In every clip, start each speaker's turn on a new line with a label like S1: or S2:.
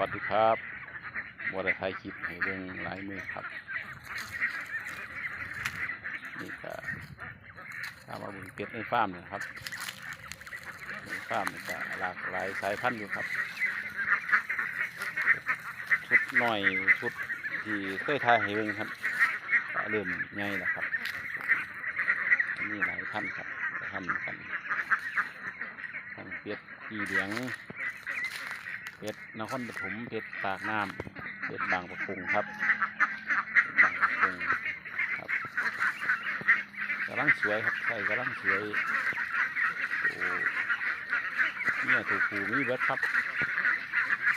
S1: วัสดีครับบัวได้ถ่ายคลิปให้เบิ่งหลายมือครับ นี่ก็ตามมาบุญเป็ดในฟาร์มเนะครับในฟาร์มนี่ก็หลากหลายสายพันธุ์อยู่ครับชุดหน่อยชุดที่เคยถ่ายให้เบิ่งครับเริ่มใหญ่แล้วครับมีหลายพันธุ์ครับทำกันทั้งเป็ดอีเหลียง เป็ดนครปฐมเป็ดปากน้ำเป็ดบางประกงครับบางประกงครับกำลังสวยครับใส่กำลังสวยโอ้เนี่ยถูกผูมีเบิดครับ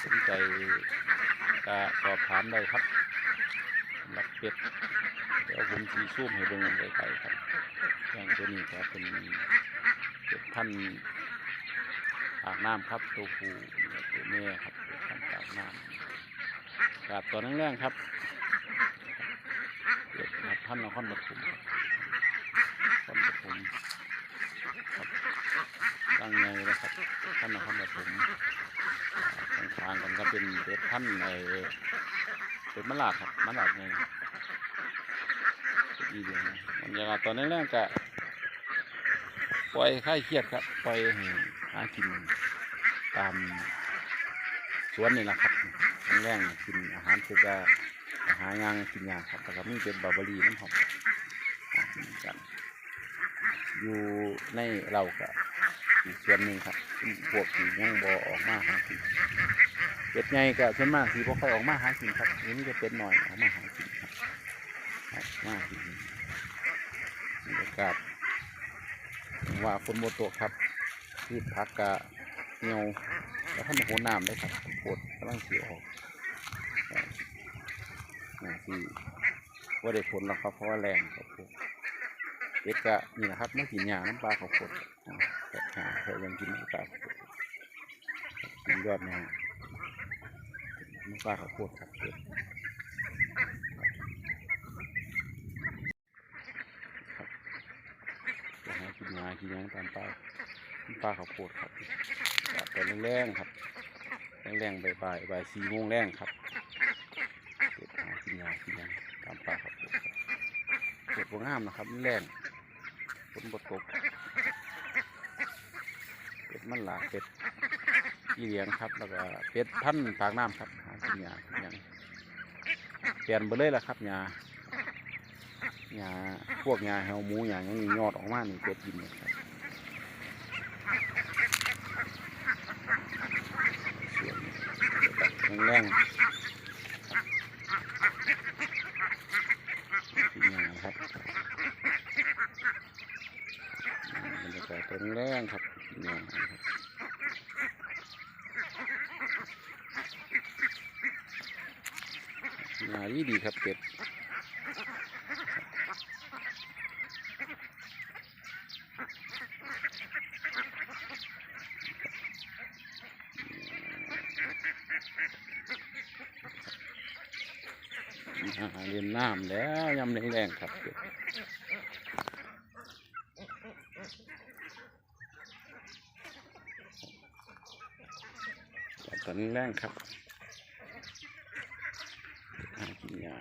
S1: สนใจก็สอบถามได้ครับหรับเป็ดเดี๋ยวผมสีซูมให้เบิ่งไกลๆครับอย่างตัวนี้ก็เป็นเป็ดพันธุ์ปากน้ำครับตัวผู ตัวแม่ครับตัวพันปากน้ำกาดตัวแรงๆครับเดครับท่านนครปฐมครับนครปฐมครับตั้งไงนะครับท่านนครปฐมอ่าทางกันก็เป็นเป็ดท่านในเป็ดมะลาดครับมะลาดไงดีเดียวนะบรรยากาศตอนแรกๆก็ปล่อยค่ายเครียดครับปล่อยให้หากินตาม สวนนี่แหละครับแรงกินอาหารคือจะอาหารยางกินยาครับแล้วก็มีเป็นบาร์บารีน้ำหอมอ่ากินกันอยู่ในเราก็อีกส่วนหนึ่งครับพวกที่ยังบอออกมาหากินเป็ดไงก็ส่วนมากที่พวกใครออกมาหากินครับอันนี้จะเป็นหน่อยออกมาหากินครับบมากินบรรยากาศว่าฝนโมโตครับพืชผักกะเงียว แล้วท่านโหน้ำได้ครับโคตรกำลังเสียออกนะที่ว่าได้ผลแล้วครับเพราะว่าแรงครับผมเด็กกะนี่นะครับไม่กินยาน้ำปลาเขาวโคตรอ่าแต่หาเธอยังกินน้ำปลาเขาโคตรกินยอดนะน้ำปลาเขาวโคตรครับเด็กหากินยากินยาตามปลาน้ำปลาเขาวโคตรครับก็ตอนแรงๆครับ แรงๆบ่ายๆบ่ายสี่โมงแรงครับเก็บหากินยากินยาตามป่าครับผมครับเก็บวงามนะครับมันแรงฝนบดตกเป็ดมันหลากเป็ดอีเหลียงครับ แล้วก็เป็ดพันปากน้ำครับหากินยากินยาเปลี่ยนไปเลยละครับยายาพวกยาแฮวหมูยายังมียอดออกมานี่เป็ดกินครับ ส่วน แรงๆทีงานครับบรรยากาศตรงแรงครับนี่ครับงานดีดีครับเป็ด เรียนน้ำแล้วยำแรงๆครับตอนนี้แรงครับหากินยา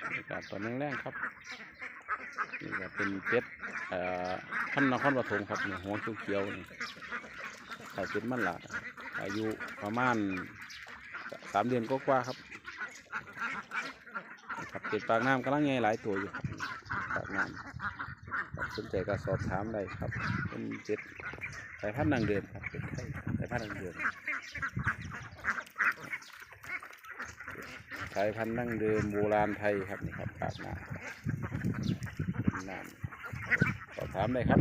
S1: บรรยากาศต อนแรงๆครับนี่ก็เป็นเป็ดท่านนครปฐมครับเนี่ยหัวเขียวๆนี่ขายเป็ดมันหลาดอายุประมาณสามเดือนก็กว่าครับครับเป็ดปากน้ำกำลังใหญ่หลายตัวอยู่ครับปากน้ำสนใจก็สอบถามได้ครับเป็นเป็ดสายพันธุ์ดังเดิมครับเป็ดไทยสายพันธุ์ดังเดิม สายพันธุ์ดั้งเดิมโบราณไทยครับนี่ครับปากน้ำน้ำสอบถามได้ครับ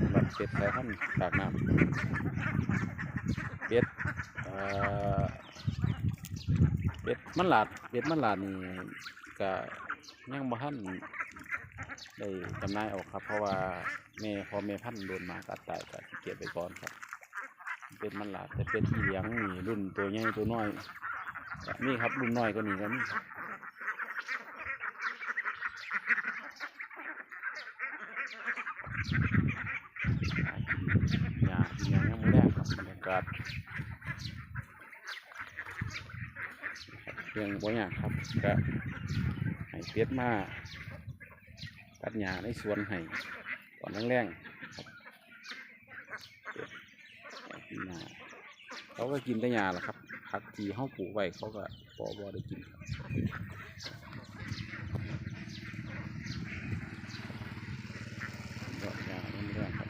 S1: สำหรับเป็ดสายพันธุ์ปากน้ำเป็ดเอ่อเป็ดมันหลาดเป็ดมันหลาดนี่ก็ยังบ่ทันได้จำหน่ายออกครับ เพราะว่าแม่พอแม่พันธุ์โดนมากัดตายก็เก็บไปก่อนครับ เป็ดมันหลาดแต่เป็ดที่เลี้ยงนี่รุ่นตัวใหญ่ตัวน้อย ก็มีครับรุ่นน้อยก็หนี่ก็มีครับหญ้ากินหญ้ายังไม่แรกครับบรรยากาศเรื่องบ่อยากครับก็ให้เป็ดมาตัดหญ้าในสวนให้ตอนแรงๆครับเป็ดกินหญ้าเขาก็กินแต่หญ้าแหละครับ ผักที่เขาปลูกไว้เขาก็พอบ่ได้กินครับยอดหญ้ายังไม่แรงครับ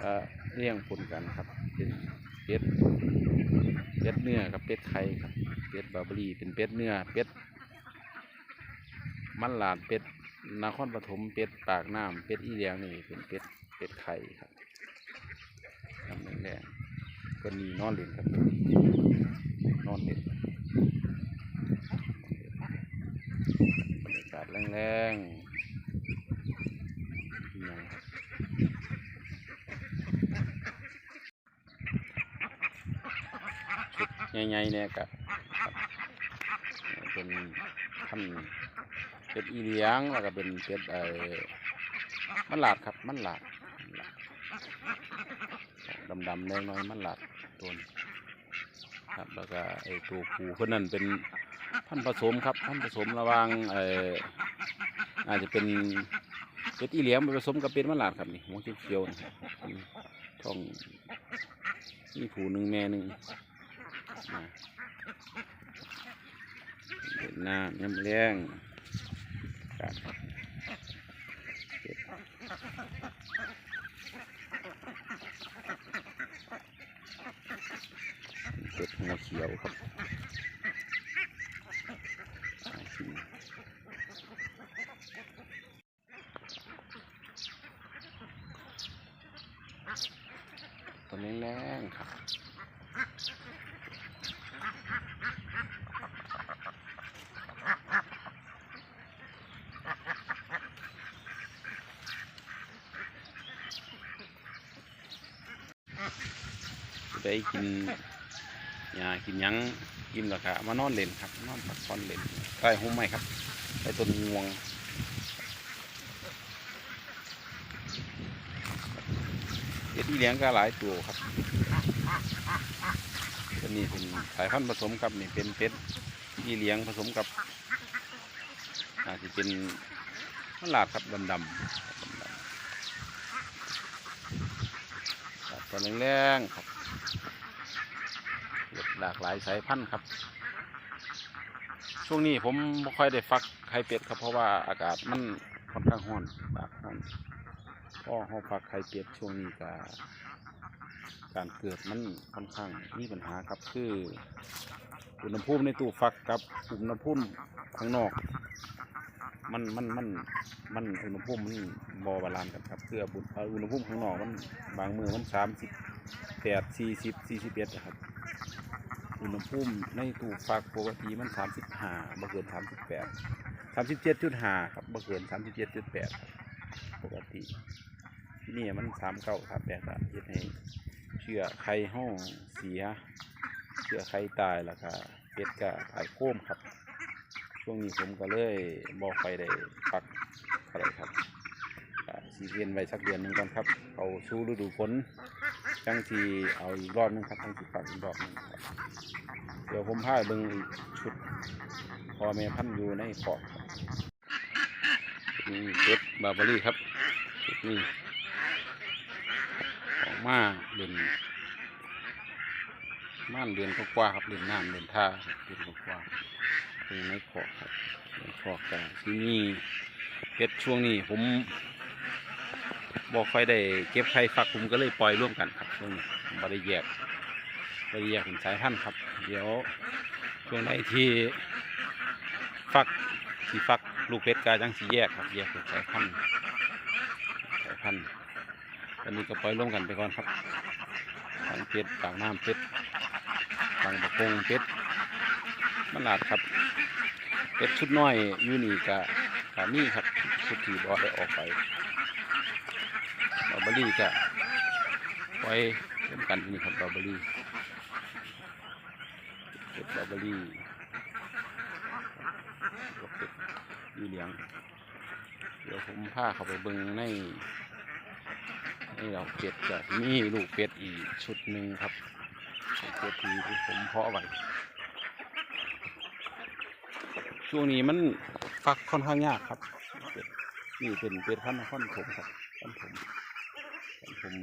S1: เออเลี้ยงปนกันครับ เป็นเป็ดเป็ดเนื้อกับเป็ดไข่ครับเป็ดบาบรีเป็นเป็ดเนื้อเป็ดมันหลาดเป็ด นครปฐมเป็ดปากน้ำเป็ดอีเลียงนี่เป็นเป็ดเป็ดไข่ครับทำแรงๆก็มีนอนเล่นครับนอนเล่นบรรยากาศแรงๆนี่นะครับใหญ่ๆเนี่ยกับเป็นพัน เป็ดอีเลี้ยงแล้วก็เป็นเป็ดเอ่อมันหลาดครับมันหลาดดำๆแดงน้อยมันหลาดตัวนี้ครับแล้วก็ไอ้ตัวผูคนนั้นเป็นพันผสมครับพันผสมระว่างเอ่ออาจจะเป็นเป็ดอีเลี้ยงไปผสมกับเป็ดมันหลาดครับนี่หัวเขียวๆท้องนี่ผูหนึ่งแม่หนึ่งอ่าเวียดนามยำเลี้ยงครับเก็บเก็บหัวเขียวครับตัวแรงๆครับ ได้กินหญ้ากินยังกินแล้วก็มานอนเล่นครับนอนพักผ่อนเล่นใต้ห่มไม้ครับใต้ต้นงวงเป็ดที่เลี้ยงก็หลายตัวครับตัวนี้เป็นสายพันธุ์ผสมกับนี่เป็นเป็ดที่เลี้ยงผสมกับอาจจะเป็นมันหลาดครับดำๆดำๆครับตัวแรงๆครับ หลากหลายสายพันธุ์ครับ ช่วงนี้ผมไม่ค่อยได้ฟักไข่เป็ดครับเพราะว่าอากาศมันค่อนข้างร้อนอากาศร้อนพอเขาฟักไข่เป็ดช่วงนี้ก็การเกิดมันค่อนข้างมีปัญหาครับคืออุณหภูมิในตู้ฟักกับอุณหภูมิข้างนอก มันมันมันมันอุณหภูมิมันบอบาลานกันครับคืออุณหภูมิข้างนอกมันบางมือมันสามสิบแปดสี่สิบสี่สิบเอ็ดครับ อุณหภูมิในตู้ฟักปกติมันสามสิบห้าบ่เกินสามสิบแปดสามสิบเจ็ดจุดห้าครับบ่เกินสามสิบเจ็ดจุดแปดครับปกติที่นี่มันสามเก้าสามแปดอะเฮ็ดให้เชื้อไข่ห้องเสียเชื้อไข่ตายแล้วก็เป็ดก็ตายโค้มครับ ช่วงนี้ผมก็เลยบ่ไปได้ปักอะไรครับสีเวียนไว้สักเดือนหนึ่งก่อนครับ เอาสู้ฤดูฝนจังสีเอาอีกรอบหนึงครับจังสีปักอีกรอบหนึงครับ เดี๋ยวผมพาเบิ่งอีกชุดพอแม่พันอยู่ในขอบนี่เจ็ดบาร์บารี่ครับชุดนี้ออกมาเด่นม่านเดือนกว่าครับเดือนน้ำเดือนท่าเดือนกว่าเป็นในขอบครับในขอบกันที่นี่เพชรช่วงนี้ผมบอกค่อยได้เก็บไข่ฟักผมก็เลยปล่อยร่วมกันครับช่วงนี้ผมบ่ได้แยก ได้แยกเป็นสายพันธุ์ครับ เดี๋ยวช่วงไหนที่ฟักที่ฟักลูกเป็ดกาจังสีแยกครับ แยกเป็นสายพันธุ์สายพันธุ์ตอนนี้ก็ปล่อยร่วมกันไปก่อนครับทางเป็ดปากน้ำเป็ดทางประกงเป็ดมันหลาดครับเป็เป็ดชุดน้อยอยู่นี่กะกะนี่ครับชุดที่บอได้ออกไปบาร์บอรี่กะไว้เช่นกันนี่ครับบาร์บอรี่ เป็ดบาร์เบอรี่ล้วก็เป็ดยีเหลียง เดี๋ยวผมพาเข้าไปเบิ่งในในเราเป็ดจะมีลูกเป็ดอีกชุดหนึ่งครับเป็ดที่ผมเพาะไว้ช่วงนี้มันฟักค่อนข้างยากครับนี่เป็นเป็ดพันธุ์นผมครับพันผมพันผม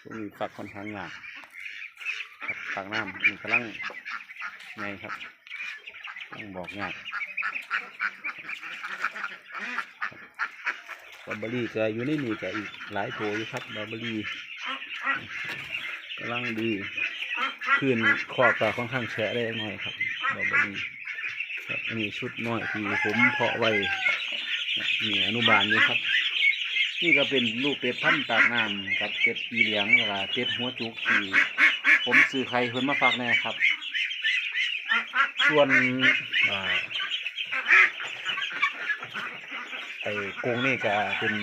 S1: ช่วงนี้ฟักค่อนข้างยากครับปากน้ำนี่กำลัง ไงครับต้องบอกยากบาร์เบอรี่ก็อยู่ในนี่ก็อีกหลายตัวอยู่ครับบาร์เบอรี่กำลังดีขึ้นขอบตาค่อนข้างแฉะได้หน่อยครับบาร์เบอรี่ครับอันนี้ชุดน้อยที่ผมเพาะไว้นี่อนุบาลนี่ครับ นี่ก็เป็นลูกเป็ดพันธุ์ตากน้ำกับเป็ดปีเหลียงแล้วก็เป็ดหัวจุกที่ผมซื้อไข่เพิ่นมาฝากแน่ครับ ส่วนอไอ้กงนี่ก็เป็น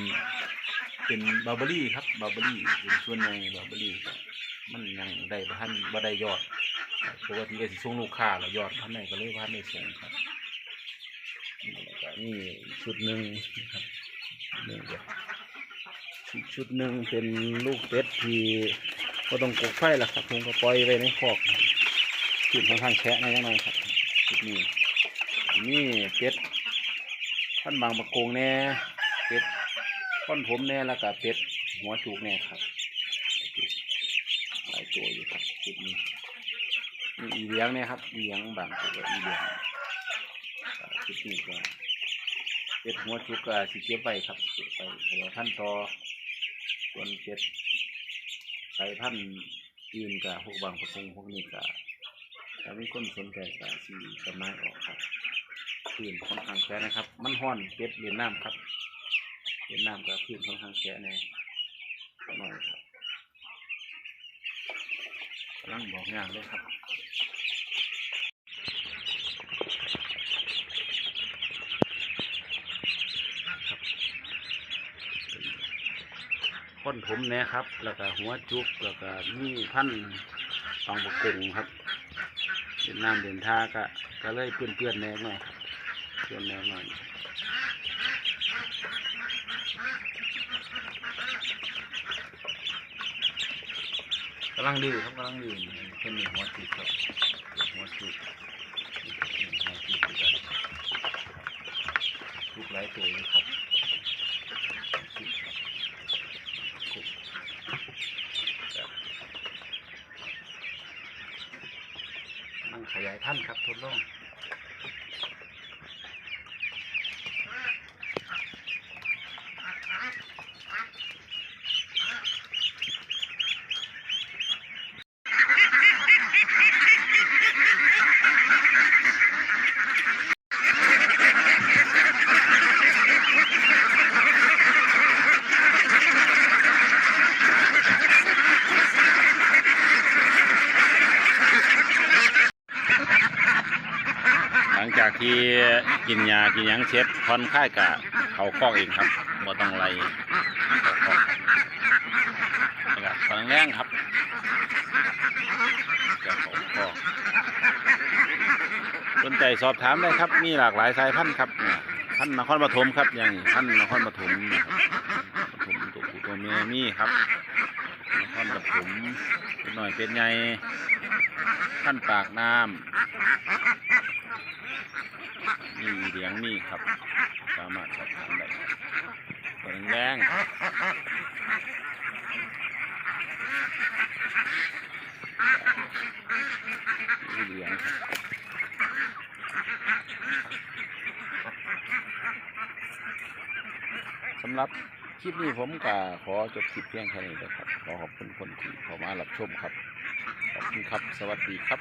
S1: เป็นบาร์เบอรี่ครับบาร์เบอรี่เป็นส่วนใหญ่บาร์เบอรี่มันยังได้บ่ทันบ่ได้ยอดปกติก็สิส่งลูกค้าแล้วยอดพันไหนก็เลยพันในส่งครับนี่ชุดหนึ่งนะครับนี่เดี๋ยวอีกชุดหนึ่งเป็นลูกเป็ดที่ก็ต้องกกไฟละครับผมก็ปล่อยไว้ในคอกขึ้นค่อนข้างแฉะในยังไงครับ ชุดนี้นี่เป็ดท่านบางประโกงแน่เป็ดท่อนผมแน่แล้วก็เป็ดหัวจุกแน่ครับหลายตัวอยู่ครับชุดนี้มีอีเลี้ยงเนี่ยครับอีเลี้ยงบางตัวอีเลี้ยงอ่าชุดนี้ก็เป็ดหัวชุกก็สิเก็บไปครับเก็บไปเดี๋ยวท่านต่อส่วนเป็ดใส่พันธุ์อื่นกับพวกบางประกงพวกนี้ก็ ถ้ามีคนสนใจก็สีจำหน่ายออกครับพื้นค่อนข้างแฉะนะครับ มันห้อนเป็ดเลียนน้ำครับเลียนน้ำกับพื้นค่อนข้างแฉะแน่หน่อยครับกำลังบอกงานเลยครับค้นผมแหนะครับ แล้วก็หัวจุกแล้วก็มีพันธุ์ฟองบกกุงครับ นน้ำเดินท่าก็ก็เลยเปื้อนเปื้อนแน่หน่อยครับเปื้อนแน่หน่อยกำลังดื้อครับกำลังดื้อเพิ่นมีหัวจุกครับหัวจุกหัวจุกคือกันจุกหลายตัวเลยครับจุกครับ ท่านครับทุดลองหลังจากที่ กินยากินยังเช็ดผ่อนคลายกะเขาคอกเองครับบ่ต้องไล่เขาคอกนะครับตอนแรงครับจะเขาคอกสนใจสอบถามได้ครับ มีหลากหลายสายพันธุ์ครับเนี่ยพันธุ์นครปฐมครับอย่างพันธุ์นครปฐมนะครับปฐมตัวผู้ตัวเมียมีครับนครปฐมเป็นหน่อยเป็นไงพันปากน้ำ มีเลี้ยงมีครับ สามารถสอบถามได้เปิดแรงมีเลี้ยงสำหรับคลิปนี้ผมก็ขอจบคลิปเพียงแค่นี้นะครับ ขอขอบคุณคนที่เข้ามารับชมครับ ขอบคุณครับ สวัสดีครับ